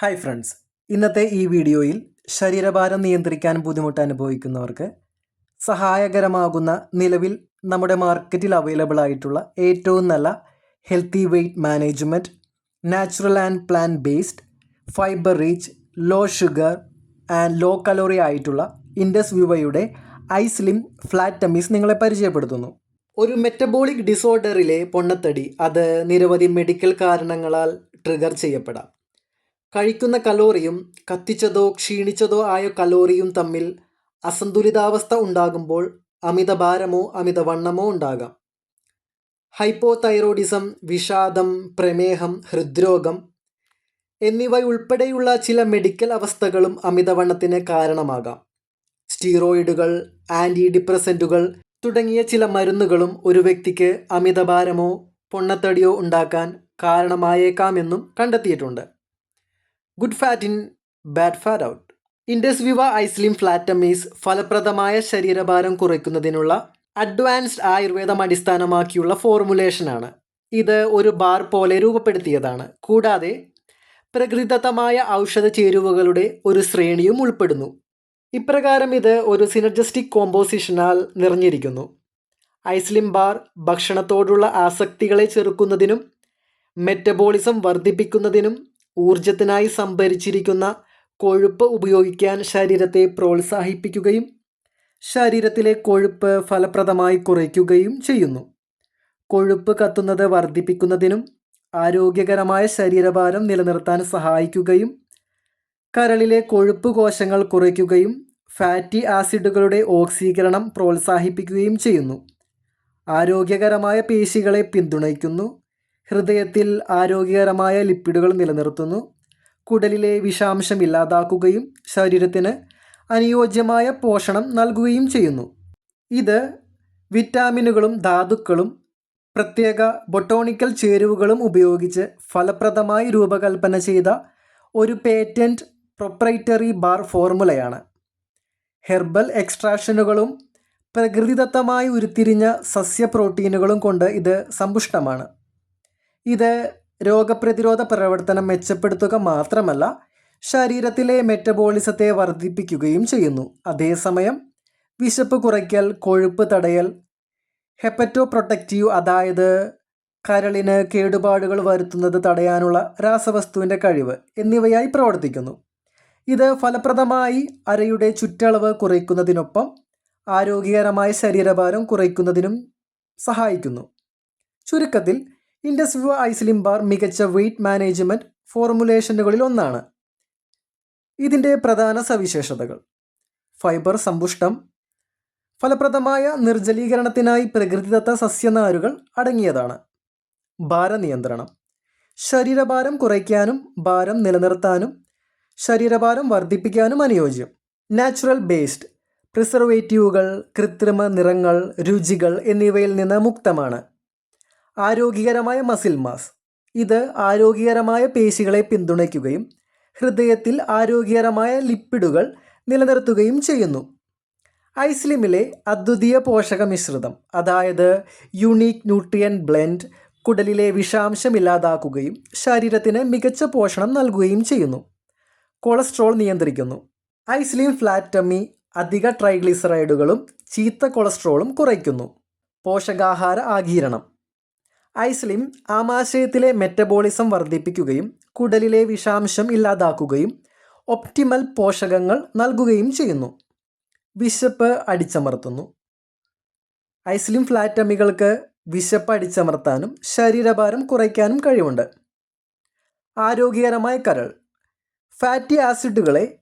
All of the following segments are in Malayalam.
ഹായ് ഫ്രണ്ട്സ് ഇന്നത്തെ ഈ വീഡിയോയിൽ ശരീരഭാരം നിയന്ത്രിക്കാൻ ബുദ്ധിമുട്ട് അനുഭവിക്കുന്നവർക്ക് സഹായകരമാകുന്ന നിലവിൽ നമ്മുടെ മാർക്കറ്റിൽ അവൈലബിൾ ആയിട്ടുള്ള ഏറ്റവും നല്ല healthy weight management natural and plant based fibre rich low sugar and low calorie ആയിട്ടുള്ള ഇൻഡസ് വ്യൂവയുടെ ഐസ്ലിം ഫ്ലാറ്റ് ടമ്മീസ് നിങ്ങളെ പരിചയപ്പെടുത്തുന്നു. ഒരു മെറ്റബോളിക് ഡിസോർഡറിലെ പൊണ്ണത്തടി അത് നിരവധി മെഡിക്കൽ കാരണങ്ങളാൽ ട്രിഗർ ചെയ്യപ്പെടാം. കഴിക്കുന്ന കലോറിയും കത്തിച്ചതോ ക്ഷീണിച്ചതോ ആയ കലോറിയും തമ്മിൽ അസന്തുലിതാവസ്ഥ ഉണ്ടാകുമ്പോൾ അമിതഭാരമോ അമിതവണ്ണമോ ഉണ്ടാകാം. ഹൈപ്പോതൈറോയിഡിസം വിഷാദം പ്രമേഹം ഹൃദ്രോഗം എന്നിവയുൾപ്പെടെയുള്ള ചില മെഡിക്കൽ അവസ്ഥകളും അമിതവണ്ണത്തിന് കാരണമാകാം. സ്റ്റീറോയിഡുകൾ ആന്റി ഡിപ്രസന്റുകൾ തുടങ്ങിയ ചില മരുന്നുകളും ഒരു വ്യക്തിക്ക് അമിതഭാരമോ പൊണ്ണത്തടിയോ ഉണ്ടാക്കാൻ കാരണമായേക്കാമെന്നും കണ്ടെത്തിയിട്ടുണ്ട്. Good fat in bad fat out Indus Viva iSlim flat tummies ഫലപ്രദമായ ശരീരഭാരം കുറയ്ക്കുന്നതിനുള്ള അഡ്വാൻസ്ഡ് ആയുർവേദം അടിസ്ഥാനമാക്കിയുള്ള ഫോർമുലേഷനാണ് ഇത് ഒരു ബാർ പോലെ രൂപപ്പെടുത്തിയതാണ്. കൂടാതെ പ്രകൃതിദത്തമായ ഔഷധ ചേരുവകളുടെ ഒരു ശ്രേണിയും ഉൾപ്പെടുന്നു. ഇപ്രകാരം ഇത് ഒരു സിനർജസ്റ്റിക് കോമ്പോസിഷനാൽ നിറഞ്ഞിരിക്കുന്നു. ഐസ്ലിം ബാർ ഭക്ഷണത്തോടുള്ള ആസക്തികളെ ചെറുക്കുന്നതിനും മെറ്റബോളിസം വർദ്ധിപ്പിക്കുന്നതിനും ഊർജത്തിനായി സംഭരിച്ചിരിക്കുന്ന കൊഴുപ്പ് ഉപയോഗിക്കാൻ ശരീരത്തെ പ്രോത്സാഹിപ്പിക്കുകയും ശരീരത്തിലെ കൊഴുപ്പ് ഫലപ്രദമായി കുറയ്ക്കുകയും ചെയ്യുന്നു. കൊഴുപ്പ് കത്തുന്നത് വർദ്ധിപ്പിക്കുന്നതിനും ആരോഗ്യകരമായ ശരീരഭാരം നിലനിർത്താൻ സഹായിക്കുകയും കരളിലെ കൊഴുപ്പ് കോശങ്ങൾ കുറയ്ക്കുകയും ഫാറ്റി ആസിഡുകളുടെ ഓക്സീകരണം പ്രോത്സാഹിപ്പിക്കുകയും ചെയ്യുന്നു. ആരോഗ്യകരമായ പേശികളെ പിന്തുണയ്ക്കുന്നു. ഹൃദയത്തിൽ ആരോഗ്യകരമായ ലിപ്പിഡുകൾ നിലനിർത്തുന്നു. കുടലിലെ വിഷാംശം ഇല്ലാതാക്കുകയും ശരീരത്തിന് അനുയോജ്യമായ പോഷണം നൽകുകയും ചെയ്യുന്നു. ഇത് വിറ്റാമിനുകളും ധാതുക്കളും പ്രത്യേക ബൊട്ടോണിക്കൽ ചേരുവകളും ഉപയോഗിച്ച് ഫലപ്രദമായി രൂപകൽപ്പന ചെയ്ത ഒരു പേറ്റന്റ് പ്രൊപ്രൈറ്ററി ബാർ ഫോർമുലയാണ്. ഹെർബൽ എക്സ്ട്രാക്ഷനുകളും പ്രകൃതിദത്തമായി ഉരുത്തിരിഞ്ഞ സസ്യ പ്രോട്ടീനുകളും കൊണ്ട് ഇത് സമ്പുഷ്ടമാണ്. ഇത് രോഗപ്രതിരോധ പ്രവർത്തനം മെച്ചപ്പെടുത്തുക മാത്രമല്ല ശരീരത്തിലെ മെറ്റബോളിസത്തെ വർദ്ധിപ്പിക്കുകയും ചെയ്യുന്നു. അതേസമയം വിശപ്പ് കുറയ്ക്കൽ കൊഴുപ്പ് തടയൽ ഹെപ്പറ്റോ പ്രൊട്ടക്റ്റീവ് അതായത് കരളിന് കേടുപാടുകൾ വരുത്തുന്നത് തടയാനുള്ള രാസവസ്തുവിന്റെ കഴിവ് എന്നിവയായി പ്രവർത്തിക്കുന്നു. ഇത് ഫലപ്രദമായി അരയുടെ ചുറ്റളവ് കുറയ്ക്കുന്നതിനൊപ്പം ആരോഗ്യകരമായ ശരീരഭാരം കുറയ്ക്കുന്നതിനും സഹായിക്കുന്നു. ചുരുക്കത്തിൽ ഇൻഡസ് വിവ ഐസ്ലിം ബാർ മികച്ച വെയ്റ്റ് മാനേജ്മെന്റ് ഫോർമുലേഷനുകളിൽ ഒന്നാണ്. ഇതിന്റെ പ്രധാന സവിശേഷതകൾ. ഫൈബർ സമ്പുഷ്ടം ഫലപ്രദമായ നിർജലീകരണത്തിനായി പ്രകൃതിദത്ത സസ്യനാരുകൾ അടങ്ങിയതാണ്. ഭാരനിയന്ത്രണം ശരീരഭാരം കുറയ്ക്കാനും ഭാരം നിലനിർത്താനും ശരീരഭാരം വർദ്ധിപ്പിക്കാനും അനുയോജ്യം. നാച്ചുറൽ ബേസ്ഡ് പ്രിസർവേറ്റീവുകൾ കൃത്രിമ നിറങ്ങൾ രുചികൾ എന്നിവയിൽ നിന്ന് മുക്തമാണ്. ആരോഗ്യകരമായ മസിൽ മാസ് ഇത് ആരോഗ്യകരമായ പേശികളെ പിന്തുണയ്ക്കുകയും ഹൃദയത്തിൽ ആരോഗ്യകരമായ ലിപ്പിഡുകൾ നിലനിർത്തുകയും ചെയ്യുന്നു. ഐസ്ലിമിലെ അദ്വിതീയ പോഷക മിശ്രിതം അതായത് യുണീക്ക് ന്യൂട്രിയൻ ബ്ലെൻഡ് കുടലിലെ വിഷാംശം ഇല്ലാതാക്കുകയും ശരീരത്തിന് മികച്ച പോഷണം നൽകുകയും ചെയ്യുന്നു. കൊളസ്ട്രോൾ നിയന്ത്രിക്കുന്നു. ഐസ്ലിം ഫ്ലാറ്റമി അധിക ട്രൈഗ്ലിസറൈഡുകളും ചീത്ത കൊളസ്ട്രോളും കുറയ്ക്കുന്നു. പോഷകാഹാര ആഗീരണം. ഐസ്ലിം ആമാശയത്തിലെ മെറ്റബോളിസം വർദ്ധിപ്പിക്കുകയും കുടലിലെ വിഷാംശം ഇല്ലാതാക്കുകയും ഒപ്റ്റിമൽ പോഷകങ്ങൾ നൽകുകയും ചെയ്യുന്നു. വിശപ്പ് അടിച്ചമർത്തുന്നു. ഐസ്ലിം ഫ്ലാറ്റമികൾക്ക് വിശപ്പ് അടിച്ചമർത്താനും ശരീരഭാരം കുറയ്ക്കാനും കഴിവുണ്ട്. ആരോഗ്യകരമായ കരൾ. ഫാറ്റി ആസിഡുകളെ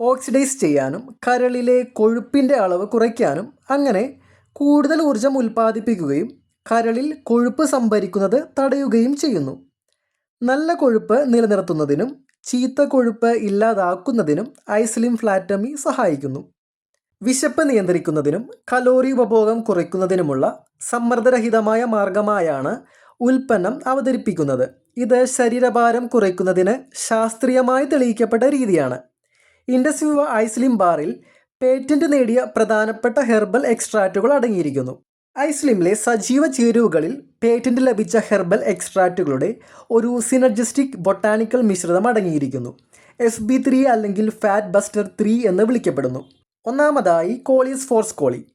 ഓക്സിഡൈസ് ചെയ്യാനും കരളിലെ കൊഴുപ്പിന്റെ അളവ് കുറയ്ക്കാനും അങ്ങനെ കൂടുതൽ ഊർജം ഉൽപ്പാദിപ്പിക്കുകയും കരളിൽ കൊഴുപ്പ് സംഭരിക്കുന്നത് തടയുകയും ചെയ്യുന്നു. നല്ല കൊഴുപ്പ് നിലനിർത്തുന്നതിനും ചീത്ത കൊഴുപ്പ് ഇല്ലാതാക്കുന്നതിനും ഐസ്ലിം ഫ്ലാറ്റമി സഹായിക്കുന്നു. വിശപ്പ് നിയന്ത്രിക്കുന്നതിനും കലോറി ഉപഭോഗം കുറയ്ക്കുന്നതിനുമുള്ള സമ്മർദ്ദരഹിതമായ മാർഗമായാണ് ഉൽപ്പന്നം അവതരിപ്പിക്കുന്നത്. ഇത് ശരീരഭാരം കുറയ്ക്കുന്നതിന് ശാസ്ത്രീയമായി തെളിയിക്കപ്പെട്ട രീതിയാണ്. ഇൻഡസ്വിവ ഐസ്ലിം ബാറിൽ പേറ്റന്റ് നേടിയ പ്രധാനപ്പെട്ട ഹെർബൽ എക്സ്ട്രാക്റ്റുകൾ അടങ്ങിയിരിക്കുന്നു. ഐസ്ലിമിലെ സജീവ ചേരുവകളിൽ പേറ്റന്റ് ലഭിച്ച ഹെർബൽ എക്സ്ട്രാക്റ്റുകളുടെ ഒരു സിനർജിസ്റ്റിക് ബൊട്ടാണിക്കൽ മിശ്രിതം അടങ്ങിയിരിക്കുന്നു. എസ് ബി ത്രീ അല്ലെങ്കിൽ ഫാറ്റ് ബസ്റ്റർ ത്രീ എന്ന് വിളിക്കപ്പെടുന്നു. ഒന്നാമതായി കോളീസ് ഫോർസ് കോളി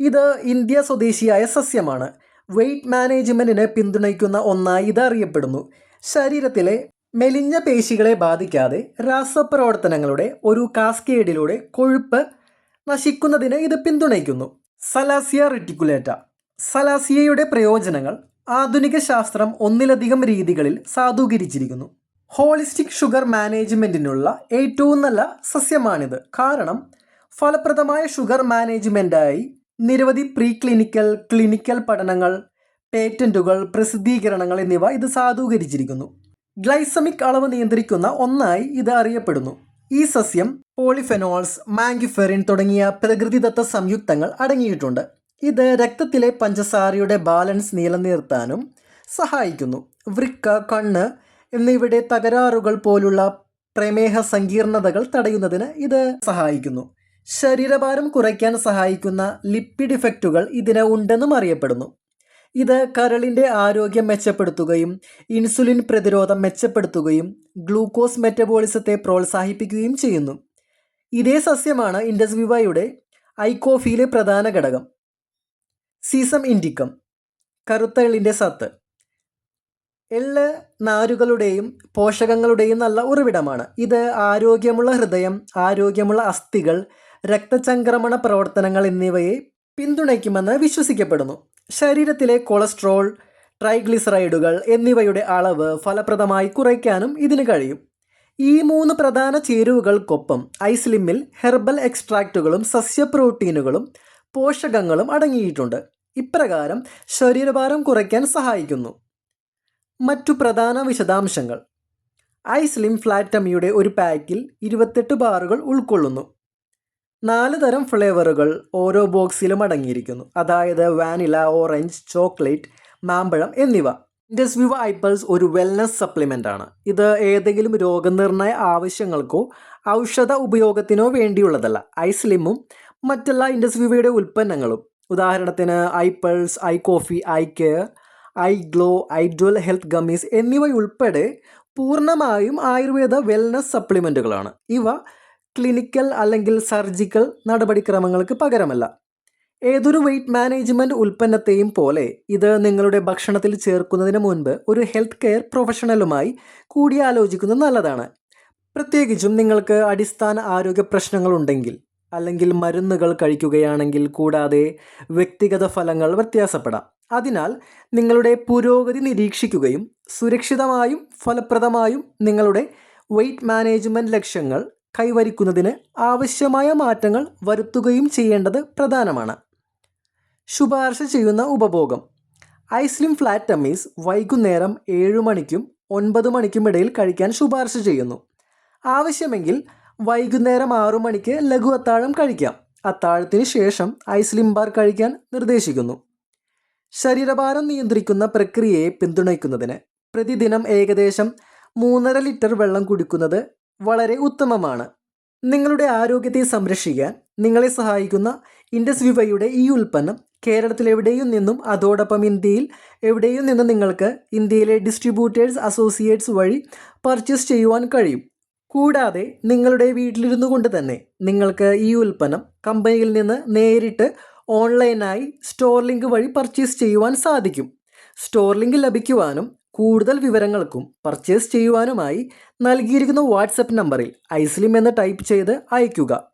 ഇത് ഇന്ത്യ സ്വദേശിയായ സസ്യമാണ്. വെയ്റ്റ് മാനേജ്മെന്റിനെ പിന്തുണയ്ക്കുന്ന ഒന്നായി ഇത് അറിയപ്പെടുന്നു. ശരീരത്തിലെ മെലിഞ്ഞ പേശികളെ ബാധിക്കാതെ രാസപ്രവർത്തനങ്ങളുടെ ഒരു കാസ്കേഡിലൂടെ കൊഴുപ്പ് നശിക്കുന്നതിന് ഇത് പിന്തുണയ്ക്കുന്നു. സലാസിയ റെറ്റിക്കുലേറ്റ സലാസിയയുടെ പ്രയോജനങ്ങൾ ആധുനിക ശാസ്ത്രം ഒന്നിലധികം രീതികളിൽ സാധൂകരിച്ചിരിക്കുന്നു. ഹോളിസ്റ്റിക് ഷുഗർ മാനേജ്മെന്റിനുള്ള ഏറ്റവും നല്ല സസ്യമാണിത്. കാരണം ഫലപ്രദമായ ഷുഗർ മാനേജ്മെന്റായി നിരവധി പ്രീ ക്ലിനിക്കൽ ക്ലിനിക്കൽ പഠനങ്ങൾ പേറ്റന്റുകൾ പ്രസിദ്ധീകരണങ്ങൾ എന്നിവ ഇത് സാധൂകരിച്ചിരിക്കുന്നു. ഗ്ലൈസമിക് അളവ് നിയന്ത്രിക്കുന്ന ഒന്നായി ഇത് അറിയപ്പെടുന്നു. ഈ സസ്യം പോളിഫെനോൾസ് മാങ്കിഫെറിൻ തുടങ്ങിയ പ്രകൃതിദത്ത സംയുക്തങ്ങൾ അടങ്ങിയിട്ടുണ്ട്. ഇത് രക്തത്തിലെ പഞ്ചസാരയുടെ ബാലൻസ് നിലനിർത്താനും സഹായിക്കുന്നു. വൃക്ക കണ്ണ് എന്നിവയുടെ തകരാറുകൾ പോലുള്ള പ്രമേഹ സങ്കീർണതകൾ തടയുന്നതിന് ഇത് സഹായിക്കുന്നു. ശരീരഭാരം കുറയ്ക്കാൻ സഹായിക്കുന്ന ലിപ്പിഡ് ഇഫക്റ്റുകൾ ഇതിന് ഉണ്ടെന്നും അറിയപ്പെടുന്നു. ഇത് കരളിന്റെ ആരോഗ്യം മെച്ചപ്പെടുത്തുകയും ഇൻസുലിൻ പ്രതിരോധം മെച്ചപ്പെടുത്തുകയും ഗ്ലൂക്കോസ് മെറ്റബോളിസത്തെ പ്രോത്സാഹിപ്പിക്കുകയും ചെയ്യുന്നു. ഇതേ സസ്യമാണ് ഇൻഡസ് വിവയുടെ ഐക്കോഫിയിലെ പ്രധാന ഘടകം. സീസം ഇൻഡിക്കം കറുത്ത എള്ളിന്റെ സത്ത്. എള്ള് നാരുകളുടെയും പോഷകങ്ങളുടെയും നല്ല ഉറവിടമാണ്. ഇത് ആരോഗ്യമുള്ള ഹൃദയം ആരോഗ്യമുള്ള അസ്ഥികൾ രക്തചംക്രമണ പ്രവർത്തനങ്ങൾ എന്നിവയെ പിന്തുണയ്ക്കുമെന്ന് വിശ്വസിക്കപ്പെടുന്നു. ശരീരത്തിലെ കൊളസ്ട്രോൾ ട്രൈഗ്ലിസറൈഡുകൾ എന്നിവയുടെ അളവ് ഫലപ്രദമായി കുറയ്ക്കാനും ഇതിന് കഴിയും. ഈ മൂന്ന് പ്രധാന ചേരുവകൾക്കൊപ്പം ഐസ്ലിമിൽ ഹെർബൽ എക്സ്ട്രാക്റ്റുകളും സസ്യ പ്രോട്ടീനുകളും പോഷകങ്ങളും അടങ്ങിയിട്ടുണ്ട്. ഇപ്രകാരം ശരീരഭാരം കുറയ്ക്കാൻ സഹായിക്കുന്നു. മറ്റു പ്രധാന വിശദാംശങ്ങൾ. ഐസ്ലിം ഫ്ലാറ്റമിയുടെ ഒരു പാക്കിൽ ഇരുപത്തെട്ട് ബാറുകൾ ഉൾക്കൊള്ളുന്നു. നാല് തരം ഫ്ലേവറുകൾ ഓരോ ബോക്സിലും അടങ്ങിയിരിക്കുന്നു. അതായത് വാനില ഓറഞ്ച് ചോക്ലേറ്റ് മാമ്പഴം എന്നിവ. ഇൻഡസ് വിവ ഐപ്പിൾസ് ഒരു വെൽനസ് സപ്ലിമെന്റ് ആണ്. ഇത് ഏതെങ്കിലും രോഗനിർണയ ആവശ്യങ്ങൾക്കോ ഔഷധ ഉപയോഗത്തിനോ വേണ്ടിയുള്ളതല്ല. ഐസ്ലിമും മറ്റെല്ലാ ഇൻഡസ്വിവയുടെ ഉൽപ്പന്നങ്ങളും. ഉദാഹരണത്തിന് iPulse i coffee i care i glow iDual health gummies എന്നിവയുൾപ്പെടെ പൂർണമായും ആയുർവേദ വെൽനസ് സപ്ലിമെന്റുകളാണ് ഇവ ക്ലിനിക്കൽ അല്ലെങ്കിൽ സർജിക്കൽ നടപടിക്രമങ്ങൾക്ക് പകരമല്ല. ഏതൊരു വെയ്റ്റ് മാനേജ്മെന്റ് ഉൽപ്പന്നത്തെയും പോലെ ഇത് നിങ്ങളുടെ ഭക്ഷണത്തിൽ ചേർക്കുന്നതിന് മുൻപ് ഒരു ഹെൽത്ത് കെയർ പ്രൊഫഷണലുമായി കൂടിയാലോചിക്കുന്നത് നല്ലതാണ്. പ്രത്യേകിച്ചും നിങ്ങൾക്ക് അടിസ്ഥാന ആരോഗ്യ പ്രശ്നങ്ങളുണ്ടെങ്കിൽ അല്ലെങ്കിൽ മരുന്നുകൾ കഴിക്കുകയാണെങ്കിൽ കൂടാതെ വ്യക്തിഗത ഫലങ്ങൾ വ്യത്യാസപ്പെടാം. അതിനാൽ നിങ്ങളുടെ പുരോഗതി നിരീക്ഷിക്കുകയും സുരക്ഷിതമായും ഫലപ്രദമായും നിങ്ങളുടെ വെയ്റ്റ് മാനേജ്മെന്റ് ലക്ഷ്യങ്ങൾ കൈവരിക്കുന്നതിന് ആവശ്യമായ മാറ്റങ്ങൾ വരുത്തുകയും ചെയ്യേണ്ടത് പ്രധാനമാണ്. ശുപാർശ ചെയ്യുന്ന ഉപഭോഗം. ഐസ്ലിം ഫ്ലാറ്റ് ടമ്മീസ് വൈകുന്നേരം ഏഴ് മണിക്കും ഒൻപത് മണിക്കും ഇടയിൽ കഴിക്കാൻ ശുപാർശ ചെയ്യുന്നു. ആവശ്യമെങ്കിൽ വൈകുന്നേരം ആറു മണിക്ക് ലഘു അത്താഴം കഴിക്കാം. അത്താഴത്തിന് ശേഷം ഐസ്ലിം ബാർ കഴിക്കാൻ നിർദ്ദേശിക്കുന്നു. ശരീരഭാരം നിയന്ത്രിക്കുന്ന പ്രക്രിയയെ പിന്തുണയ്ക്കുന്നതിന് പ്രതിദിനം ഏകദേശം മൂന്നര ലിറ്റർ വെള്ളം കുടിക്കുന്നത് വളരെ ഉത്തമമാണ്. നിങ്ങളുടെ ആരോഗ്യത്തെ സംരക്ഷിക്കാൻ നിങ്ങളെ സഹായിക്കുന്ന ഇൻഡസ് വിവയുടെ ഈ ഉൽപ്പന്നം കേരളത്തിൽ എവിടെയും നിന്നും അതോടൊപ്പം ഇന്ത്യയിൽ എവിടെയും നിന്നും നിങ്ങൾക്ക് ഇന്ത്യയിലെ ഡിസ്ട്രിബ്യൂട്ടേഴ്സ് അസോസിയേറ്റ്സ് വഴി പർച്ചേസ് ചെയ്യുവാൻ കഴിയും. കൂടാതെ നിങ്ങളുടെ വീട്ടിലിരുന്നു കൊണ്ട് തന്നെ നിങ്ങൾക്ക് ഈ ഉൽപ്പന്നം കമ്പനിയിൽ നിന്ന് നേരിട്ട് ഓൺലൈനായി സ്റ്റോർ ലിങ്ക് വഴി പർച്ചേസ് ചെയ്യുവാൻ സാധിക്കും. സ്റ്റോർ ലിങ്ക് ലഭിക്കുവാനും കൂടുതൽ വിവരങ്ങൾക്കും പർച്ചേസ് ചെയ്യുവാനുമായി നൽകിയിരിക്കുന്ന വാട്സപ്പ് നമ്പറിൽ ഐസ്ലിം എന്ന് ടൈപ്പ് ചെയ്ത് അയയ്ക്കുക.